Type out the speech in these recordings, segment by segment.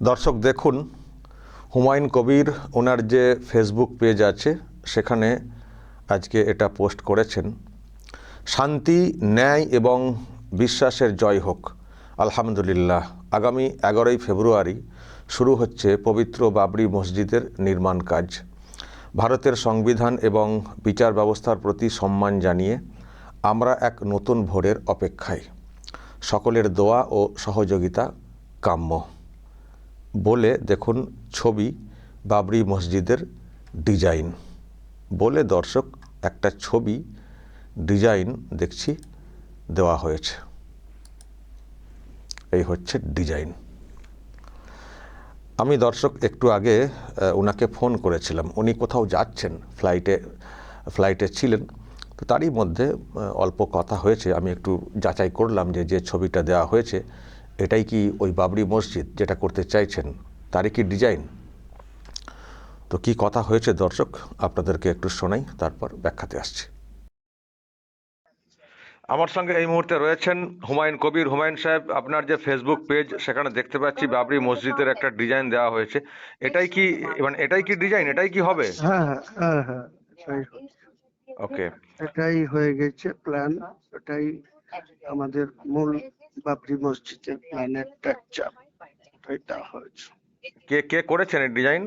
দর্শক দেখুন, হুমায়ুন কবির ওনার যে ফেসবুক পেজ আছে, সেখানে আজকে এটা পোস্ট করেছেন। শান্তি, ন্যায় এবং বিশ্বাসের জয় হোক। আলহামদুলিল্লাহ, আগামী এগারোই ফেব্রুয়ারি শুরু হচ্ছে পবিত্র বাবরি মসজিদের নির্মাণ কাজ। ভারতের সংবিধান এবং বিচার ব্যবস্থার প্রতি সম্মান জানিয়ে আমরা এক নতুন ভোরের অপেক্ষায়। সকলের দোয়া ও সহযোগিতা কাম্য। বলে দেখুন ছবি বাবরি মসজিদের ডিজাইন। বলে দর্শক একটা ছবি ডিজাইন দেখছি দেওয়া হয়েছে। এই হচ্ছে ডিজাইন। আমি দর্শক একটু আগে ওনাকে ফোন করেছিলাম। উনি কোথাও যাচ্ছেন, ফ্লাইটে ফ্লাইটে ছিলেন। তো তারই মধ্যে অল্প কথা হয়েছে। আমি একটু যাচাই করলাম যে যে ছবিটা দেওয়া হয়েছে এটাই কি ওই বাবরি মসজিদ যেটা করতে চাইছেন? তারই কি ডিজাইন? তো কি কথা হয়েছে দর্শক? আপনাদেরকে একটু শোনাই তারপর ব্যাখ্যাতে আসছি। আমার সঙ্গে এই মুহূর্তে রয়েছেন হুমায়ুন কবির। হুমায়ুন সাহেব আপনার যে ফেসবুক পেজ সেখানে দেখতে পাচ্ছি বাবরি মসজিদের একটা ডিজাইন দেওয়া হয়েছে। এটাই কি মানে এটাই কি ডিজাইন? এটাই কি হবে? হ্যাঁ হ্যাঁ হ্যাঁ হ্যাঁ ওকে এটাই হয়ে গেছে প্ল্যান এটাই আমাদের মূল বাবরি মসজিদের প্ল্যানের টাচাপ এটা হয়েছে। কে কে করেছেন এই ডিজাইন?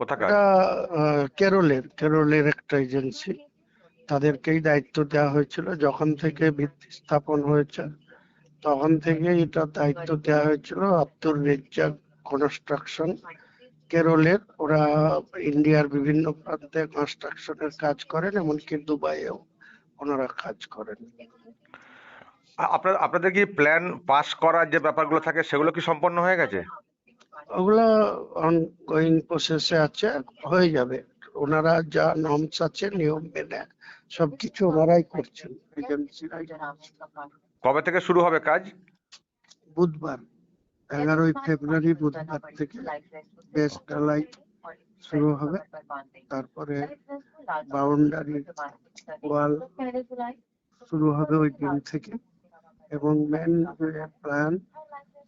কোথাকার? এটা কেরলের কেরলের একটা এজেন্সি। তাদেরকেই দায়িত্ব দেওয়া হয়েছিল। যখন থেকে ভিত্তি স্থাপন হয়েছে তখন থেকে এটা দায়িত্ব দেওয়া হয়েছিল আব্দুর রেজ্জাক কনস্ট্রাকশন। কেরলের ওরা ইন্ডিয়ার বিভিন্ন প্রান্তে কনস্ট্রাকশনের কাজ করেন এমনকি দুবাইয়েও ওনারা কাজ করেন। আপনার আপনাদের কি প্ল্যান পাস করার যে ব্যাপারগুলো থাকে সেগুলো কি সম্পন্ন হয়ে গেছে? ওগুলা অনগোয়িং প্রসেসে আছে হয়ে যাবে। ওনারা যা নর্মস আছে নিয়ম মেনে সবকিছু ওনারাই করছেন কবে থেকে শুরু হবে কাজ? বুধবার এগারোই ফেব্রুয়ারি বুধবার থেকে বেস ঢালাই শুরু হবে। তারপরে বাউন্ডারি ওয়াল শুরু হবে ওই দিন থেকে। এবং মেন যে প্ল্যান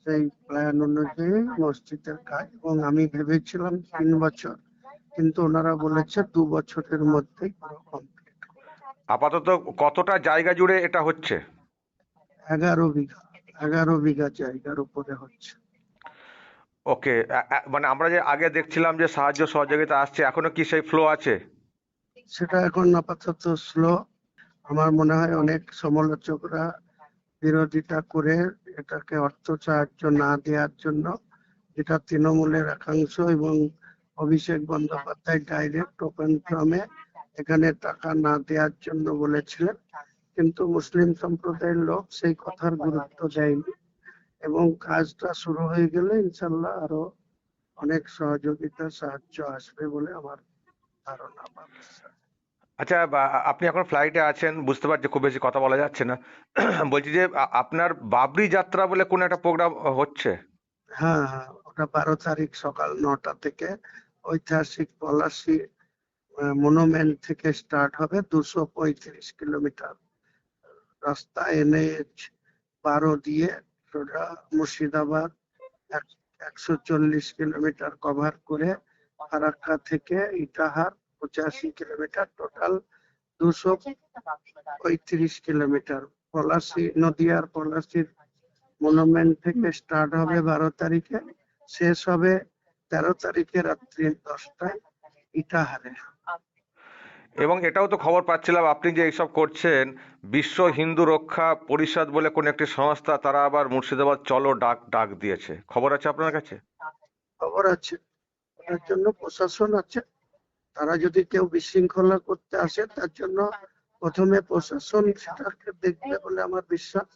সেই প্ল্যান অনুযায়ী মসজিদের কাজ। এবং আমি ভেবেছিলাম তিন বছর কিন্তু ওনারা বলেছে দু বছরের কমপ্লিট আপাতত কতটা জায়গা জুড়ে এটা হচ্ছে? এগারো বিঘা এগারো বিঘা জায়গার উপরে হচ্ছে। ওকে মানে আমরা যে আগে দেখছিলাম যে সাহায্য সহযোগিতা আসছে এখনও কি সেই ফ্লো আছে? সেটা এখন আপাতত স্লো আমার মনে হয় অনেক সমালোচকরা বিরোধিতা করে এটাকে অর্থ সাহায্য না দেওয়ার জন্য যেটা তৃণমূলের একাংশ এবং অভিষেক বন্দ্যোপাধ্যায় ডাইরেক্ট ওপেন ফ্রমে এখানে টাকা না দেওয়ার জন্য বলেছিলেন কিন্তু মুসলিম সম্প্রদায়ের লোক সেই কথার গুরুত্ব দেয়নি এবং কাজটা শুরু হয়ে গেলে ইনশাল্লাহ আরও অনেক সহযোগিতা, সাহায্য আসবে বলে আমার ধারণা বিশ্বাস। আচ্ছা আপনি এখন ফ্লাইটে আছেন, বুঝতে পারছি খুব বেশি কথা বলা যাচ্ছে না। বলছি যে আপনার বাবরি যাত্রা বলে কোন একটা প্রোগ্রাম হচ্ছে? হ্যাঁ হ্যাঁ ওটা বারো তারিখ সকাল নটা থেকে ঐতিহাসিক পলাশি মনুমেন্ট থেকে স্টার্ট হবে দুশো পঁয়ত্রিশ কিলোমিটার। রাস্তা এনএইচ বারো দিয়ে সোজা মুর্শিদাবাদ একশো চল্লিশ কিলোমিটার কভার করে ফারাক্কা থেকে ইটাহার পঁচাশি কিলোমিটার টোটাল দুশো পঁয়ত্রিশ কিলোমিটার। পলাশি নদিয়ার পলাশির মনুমেন্ট থেকে স্টার্ট হবে বারো তারিখে শেষ হবে তেরো তারিখে রাত্রি দশটায় ইটাহারে। এবং এটাও তো খবর পাচ্ছিলাম আপনি যে এইসব করছেন বিশ্ব হিন্দু রক্ষা পরিষদ বলে কোন একটি সংস্থা তারা আবার মুর্শিদাবাদ চলো ডাক ডাক দিয়েছে। খবর আছে আপনার কাছে? খবর আছে। ওটার জন্য প্রশাসন আছে। তারা যদি কেউ বিশৃঙ্খলা করতে আসে, তার জন্য প্রথমে প্রশাসন সেটাকে দেখবে বলে আমার বিশ্বাস।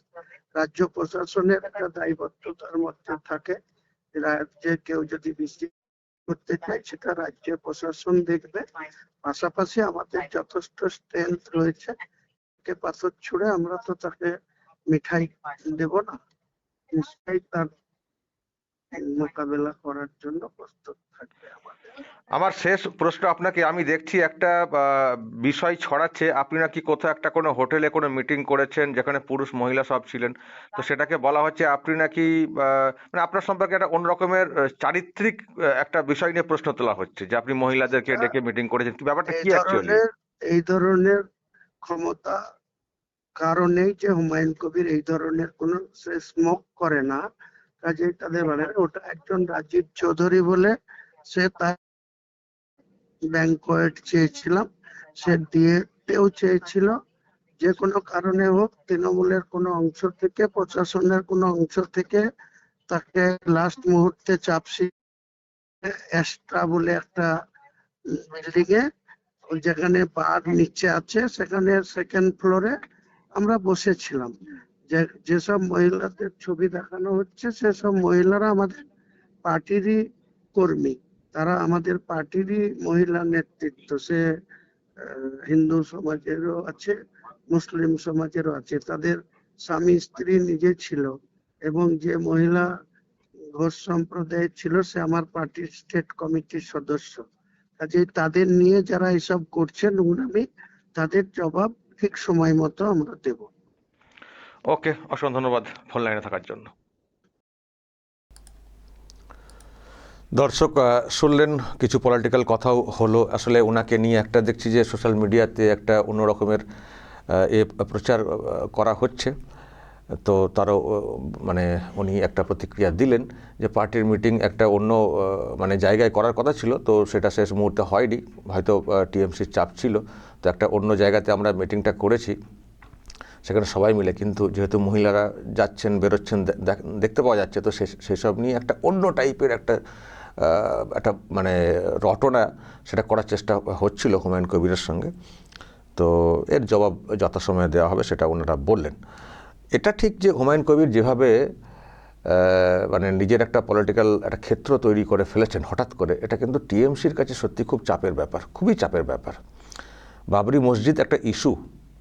রাজ্য প্রশাসনের একটা দায়বদ্ধতার মধ্যে থাকে। রাজ্যে কেউ যদি বিশৃঙ্খলা করতে চায়, সেটা রাজ্য প্রশাসন দেখবে। পাশাপাশি আমাদের যথেষ্ট স্ট্রেংথ রয়েছে। কে পাথর ছুড়ে আমরা তো তাকে মিঠাই দেব না। নিশ্চয়ই তার মোকাবেলা করার জন্য প্রস্তুত থাকবে আমাদের। আমার শেষ প্রশ্ন আপনাকে আমি দেখছি একটা বিষয় ছড়াচ্ছে। আপনি নাকি কোথাও একটা কোনো হোটেলে কোনো মিটিং করেছেন যেখানে পুরুষ মহিলা সব ছিলেন। তো সেটাকে বলা হচ্ছে আপনি নাকি মানে আপনার সম্পর্কে একটা অন্য রকমের আহ, চারিত্রিক একটা বিষয় নিয়ে প্রশ্ন তোলা হচ্ছে যে আপনি মহিলাদেরকে ডেকে মিটিং করেছেন। ব্যাপারটা কি অ্যাকচুয়ালি এই ধরনের ক্ষমতা কারণেই যে হুমায়ুন কবির এই ধরনের কোন স্মোক করে না। কাজে তাদের মানে ওটা একজন রাজীব চৌধুরী বলে সে তার ব্যাংকোয়েট চেয়েছিলাম। সে দিয়েতেও চেয়েছিল। যে কোনো কারণে হোক, তৃণমূলের কোনো অংশ থেকে, প্রশাসনের কোনো অংশ থেকে তাকে লাস্ট মুহূর্তে চাপসি এক্সট্রা বলে একটা বিল্ডিং এ, যেখানে বার নিচে আছে, সেখানে সেকেন্ড ফ্লোরে আমরা বসেছিলাম। যে, যেসব মহিলাদের ছবি দেখানো হচ্ছে, সেসব মহিলারা আমাদের পার্টিরই কর্মী। তারা আমাদের পার্টিরই মহিলা নেতৃত্ব। সে হিন্দু সমাজেরও আছে, মুসলিম সমাজেরও আছে। তাদের স্বামী, স্ত্রী নিজে ছিল এবং যে মহিলা ঘোষ সম্প্রদায়ের ছিল, সে আমার পার্টির স্টেট কমিটির সদস্য। কাজে তাদের নিয়ে যারা এসব করছে নোংরামি তাদের জবাব ঠিক সময় মতো আমরা দেব। ওকে, অসংখ্য ধন্যবাদ ফোন লাইনে থাকার জন্য। দর্শক শুনলেন, কিছু পলিটিক্যাল কথাও হলো। আসলে ওনাকে নিয়ে একটা দেখছি যে সোশ্যাল মিডিয়াতে একটা অন্য রকমের এ প্রচার করা হচ্ছে। তো তারও মানে উনি একটা প্রতিক্রিয়া দিলেন যে পার্টির মিটিং একটা অন্য মানে জায়গায় করার কথা ছিল। তো সেটা শেষ মুহূর্তে হয়নি। হয়তো টিএমসির চাপ ছিল। তো একটা অন্য জায়গাতে আমরা মিটিংটা করেছি। সেখানে সবাই মিলে, কিন্তু যেহেতু মহিলারা যাচ্ছেন, বেরোচ্ছেন দেখতে পাওয়া যাচ্ছে, তো সেসব নিয়ে একটা অন্য টাইপের একটা একটা মানে রটনা সেটা করার চেষ্টা হচ্ছিল হুমায়ুন কবিরের সঙ্গে। তো এর জবাব যথাসময়ে দেওয়া হবে, সেটা ওনারা বললেন। এটা ঠিক যে হুমায়ুন কবির যেভাবে মানে নিজের একটা পলিটিক্যাল একটা ক্ষেত্র তৈরি করে ফেলেছেন হঠাৎ করে, এটা কিন্তু টিএমসির কাছে সত্যি খুব চাপের ব্যাপার, খুবই চাপের ব্যাপার। বাবরি মসজিদ একটা ইস্যু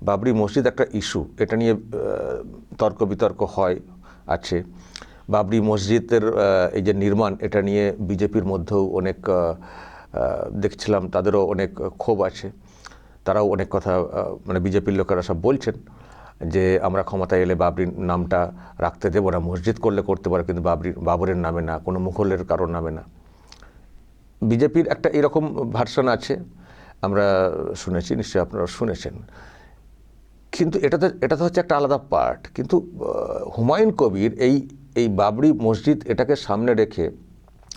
বাবরি মসজিদ একটা ইস্যু, এটা নিয়ে তর্ক বিতর্ক হয়, আছে। বাবরি মসজিদের এই যে নির্মাণ, এটা নিয়ে বিজেপির মধ্যেও অনেক দেখছিলাম, তাদেরও অনেক ক্ষোভ আছে। তারাও অনেক কথা মানে বিজেপির লোকেরা সব বলছেন যে, আমরা ক্ষমতায় এলে বাবরির নামটা রাখতে দেবো না। মসজিদ করলে করতে পারে, কিন্তু বাবরি, বাবরের নামে না, কোনো মুঘলের কারোর নামে না। বিজেপির একটা এরকম ভার্সন আছে, আমরা শুনেছি, নিশ্চয়ই আপনারা শুনেছেন। কিন্তু এটা তো এটা তো হচ্ছে একটা আলাদা পার্ট। কিন্তু হুমায়ুন কবির এই এই বাবরি মসজিদ এটাকে সামনে রেখে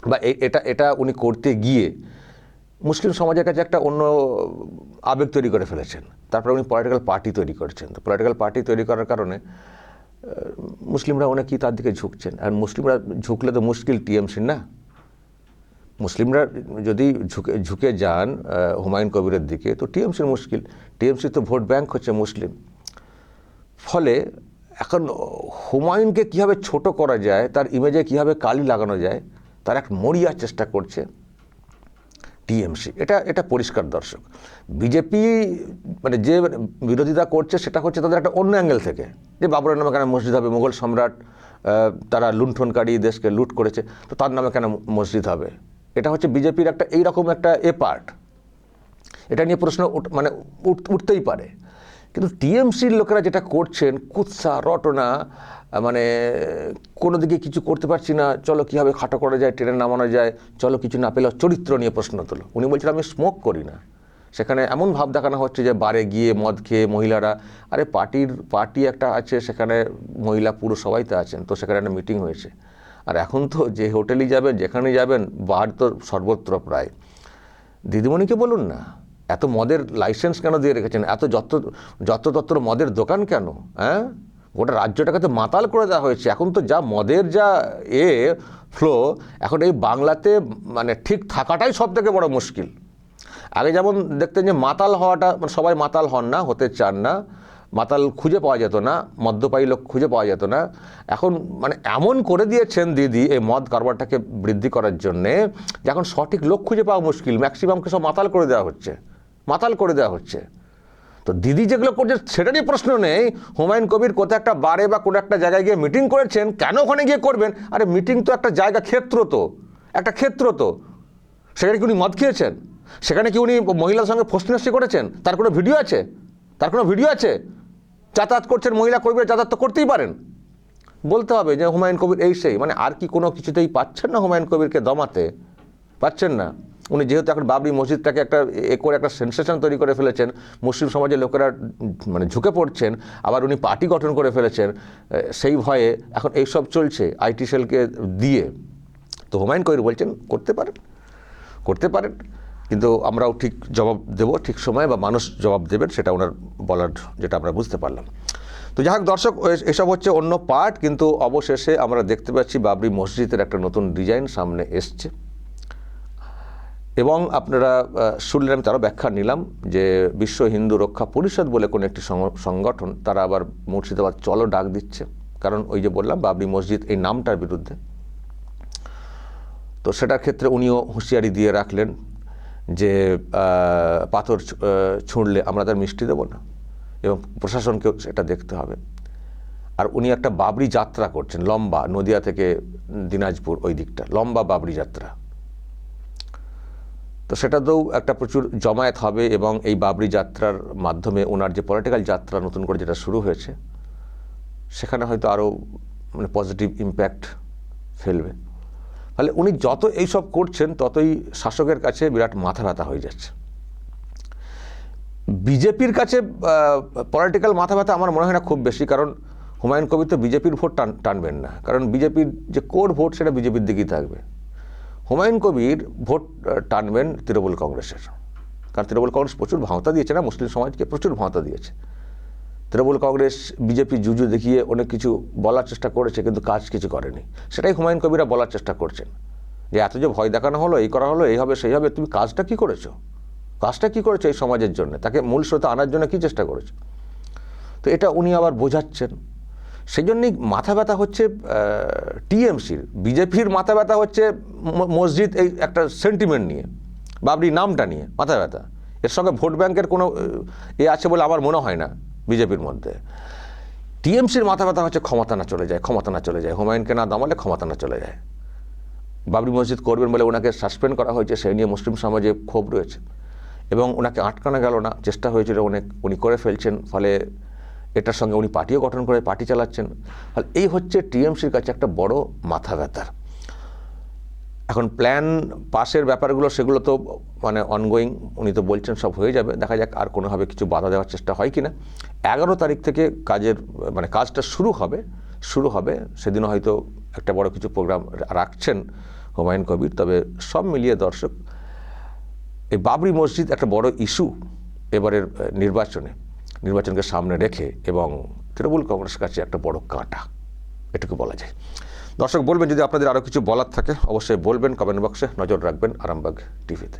বা এটা এটা উনি করতে গিয়ে মুসলিম সমাজের কাছে একটা অন্য আবেগ তৈরি করে ফেলেছেন। তারপরে উনি পলিটিক্যাল পার্টি তৈরি করেছেন। তো পলিটিক্যাল পার্টি তৈরি করার কারণে মুসলিমরা অনেকেই তার দিকে ঝুঁকছেন। আর মুসলিমরা ঝুঁকলে তো মুশকিল টিএমসির না মুসলিমরা যদি ঝুঁকে ঝুঁকে যান হুমায়ুন কবিরের দিকে, তো টিএমসির মুশকিল। টিএমসি তো ভোট ব্যাংক হচ্ছে মুসলিম। ফলে এখন হুমায়ুনকে কীভাবে ছোট করা যায়, তার ইমেজে কীভাবে কালি লাগানো যায়, তার এক মরিয়ার চেষ্টা করছে টিএমসি। এটা এটা পরিষ্কার দর্শক। বিজেপি মানে যে বিরোধিতা করছে, সেটা হচ্ছে তাদের একটা অন্য অ্যাঙ্গেল থেকে। যে বাবরের নামে কেন মসজিদ হবে? মুঘল সম্রাট তারা লুণ্ঠনকারী দেশকে লুট করেছে, তো তার নামে কেন মসজিদ হবে? এটা হচ্ছে বিজেপির একটা এইরকম একটা এ পার্ট এটা নিয়ে প্রশ্ন মানে উঠ- উঠতেই পারে। কিন্তু টিএমসির লোকেরা যেটা করছেন, কুৎসা, রটনা মানে কোনো দিকে কিছু করতে পারছি না, চলো কীভাবে খাটো করা যায়, ট্রেনে নামানো যায়, চলো কিছু না পেলেও চরিত্র নিয়ে প্রশ্ন তোলো। উনি বলছেন, আমি স্মোক করি না। সেখানে এমন ভাব দেখানো হচ্ছে যে বারে গিয়ে মদ খেয়ে মহিলারা, আরে পার্টির, পার্টি একটা আছে, সেখানে মহিলা পুরুষ সবাই তো আছেন, তো সেখানে একটা মিটিং হয়েছে। আর এখন তো যে হোটেলেই যাবেন, যেখানেই যাবেন, বার তো সর্বত্র প্রায়। দিদিমণিকে বলুন না। এত মদের লাইসেন্স কেন দিয়ে রেখেছেন? এত যত যত তত্র মদের দোকান কেন? হ্যাঁ? গোটা রাজ্যটাকে তো মাতাল করে দেওয়া হয়েছে। এখন তো যা মদের যা এ ফ্লো এখন এই বাংলাতে মানে ঠিক থাকাটাই সব থেকে বড় মুশকিল। আগে যেমন দেখতেন যে মাতাল হওয়াটা মানে সবাই মাতাল হন না, হতে চান না। মাতাল খুঁজে পাওয়া যেত না, মদ্যপায়ী লোক খুঁজে পাওয়া যেত না। এখন মানে এমন করে দিয়েছেন দিদি এই মদ কারবারটাকে বৃদ্ধি করার জন্যে যে এখন সঠিক লোক খুঁজে পাওয়া মুশকিল। ম্যাক্সিমামকে সব মাতাল করে দেওয়া হচ্ছে। মাতাল করে দেওয়া হচ্ছে। তো দিদি যেগুলো করছে সেটা নিয়ে প্রশ্ন নেই। হুমায়ুন কবির কোথাও একটা বারে বা কোনো একটা জায়গায় গিয়ে মিটিং করেছেন, কেন ওখানে গিয়ে করবেন? আরে মিটিং তো একটা জায়গা, ক্ষেত্র তো। একটা ক্ষেত্র তো। সেখানে কি উনি মদ খেয়েছেন? সেখানে কি উনি মহিলার সঙ্গে ফষ্টিনষ্টি করেছেন? তার কোনো ভিডিও আছে? তার কোনো ভিডিও আছে? যাতায়াত করছেন মহিলা কর্মীরা যাতায়াত তো করতেই পারেন। বলতে হবে যে হুমায়ুন কবির এই সেই। মানে আর কি কোনো কিছুতেই পাচ্ছেন না হুমায়ুন কবিরকে দমাতে? পাচ্ছেন না। উনি যেহেতু এখন বাবরি মসজিদটাকে একটা এ করে একটা সেন্সেশন তৈরি করে ফেলেছেন, মুসলিম সমাজের লোকেরা মানে ঝুঁকে পড়ছেন, আবার উনি পার্টি গঠন করে ফেলেছেন সেই ভয়ে এখন এইসব চলছে আইটি সেলকে দিয়ে। তো হুমায়ুন কবির বলছেন, করতে পারেন করতে পারেন, কিন্তু আমরাও ঠিক জবাব দেব, ঠিক সময়ে বা মানুষ জবাব দেবেন, সেটা ওনার বলার যেটা আমরা বুঝতে পারলাম। তো যাই হোক দর্শক এসব হচ্ছে অন্য পার্ট, কিন্তু অবশেষে আমরা দেখতে পাচ্ছি বাবরি মসজিদের একটা নতুন ডিজাইন সামনে এসছে। এবং আপনারা শুনলেন, আমি তারও ব্যাখ্যা নিলাম যে বিশ্ব হিন্দু রক্ষা পরিষদ বলে কোনো একটি সংগঠন, তারা আবার মুর্শিদাবাদ চলো ডাক দিচ্ছে। কারণ ওই যে বললাম, বাবরি মসজিদ এই নামটার বিরুদ্ধে। তো সেটার ক্ষেত্রে উনিও হুঁশিয়ারি দিয়ে রাখলেন যে পাথর ছুঁড়লে আমরা তার মিষ্টি দেবো না। এবং প্রশাসনকেও সেটা দেখতে হবে। আর উনি একটা বাবরি যাত্রা করছেন, লম্বা, নদিয়া থেকে দিনাজপুর ওই দিকটা, লম্বা বাবরি যাত্রা। তো সেটাতেও একটা প্রচুর জমায়েত হবে এবং এই বাবরি যাত্রার মাধ্যমে ওনার যে পলিটিক্যাল যাত্রা নতুন করে যেটা শুরু হয়েছে, সেখানে হয়তো আরও মানে পজিটিভ ইম্প্যাক্ট ফেলবে। ফলে উনি যত এইসব করছেন, ততই শাসকের কাছে বিরাট মাথা ব্যথা হয়ে যাচ্ছে। বিজেপির কাছে পলিটিক্যাল মাথা ব্যথা আমার মনে হয় না খুব বেশি, কারণ হুমায়ুন কবির তো বিজেপির ভোট টান, টানবেন না। কারণ বিজেপির যে কোর ভোট, সেটা বিজেপির দিকেই থাকবে। হুমায়ুন কবির ভোট টানবেন তৃণমূল কংগ্রেসের। কারণ তৃণমূল কংগ্রেস প্রচুর ভাঁওতা দিয়েছে না, মুসলিম সমাজকে প্রচুর ভাঁওতা দিয়েছে। তৃণমূল কংগ্রেস, বিজেপি জুজু দেখিয়ে অনেক কিছু বলার চেষ্টা করেছে, কিন্তু কাজ কিছু করেনি। সেটাই হুমায়ুন কবিরা বলার চেষ্টা করছেন। যে এত যে ভয় দেখানো হলো, এই করা হলো, এই হবে, সেই হবে, তুমি কাজটা কি করেছ? কাজটা কি করেছ এই সমাজের জন্য? তাকে মূল স্রোতে আনার জন্য কি চেষ্টা করেছ? তো এটা উনি আবার বোঝাচ্ছেন। সেই জন্যই মাথা ব্যথা হচ্ছে টিএমসির, বিজেপির মাথা ব্যথা হচ্ছে মসজিদ এই একটা সেন্টিমেন্ট নিয়ে, বাবরি নামটা নিয়ে, মাথা ব্যথা। এর সঙ্গে ভোট ব্যাংকের কোনো, এ আছে বলে আমার মনে হয় না বিজেপির মধ্যে। টিএমসির মাথা ব্যথা হচ্ছে ক্ষমতা না চলে যায়, ক্ষমতা না চলে যায়। হুমায়ুনকে না দমালে ক্ষমতা না চলে যায়। বাবরি মসজিদ করবেন বলে ওনাকে সাসপেন্ড করা হয়েছে, সেই নিয়ে মুসলিম সমাজে ক্ষোভ রয়েছে। এবং ওনাকে আটকানো গেল না, চেষ্টা হয়েছিল অনেক, উনি করে ফেলছেন, ফলে এটার সঙ্গে উনি পার্টিও গঠন করে, পার্টি চালাচ্ছেন। ফলে এই হচ্ছে টিএমসির কাছে একটা বড় মাথা ব্যথার। এখন প্ল্যান পাশের ব্যাপারগুলো, সেগুলো তো মানে অনগোয়িং উনি তো বলছেন সব হয়ে যাবে। দেখা যাক আর কোনোভাবে কিছু বাধা দেওয়ার চেষ্টা হয় কি না এগারো তারিখ থেকে কাজের মানে কাজটা শুরু হবে শুরু হবে। সেদিনও হয়তো একটা বড় কিছু প্রোগ্রাম রাখছেন হুমায়ুন কবির। তবে সব মিলিয়ে দর্শক, এই বাবরি মসজিদ একটা বড় ইস্যু এবারের নির্বাচনে। নির্বাচনকে সামনে রেখে এবং তৃণমূল কংগ্রেসের কাছে একটা বড় কাঁটা, এটুকু বলা যায়। দর্শক, বলবেন যদি আপনাদের আরও কিছু বলার থাকে, অবশ্যই বলবেন কমেন্ট বক্সে নজর রাখবেন আরামবাগ টিভিতে।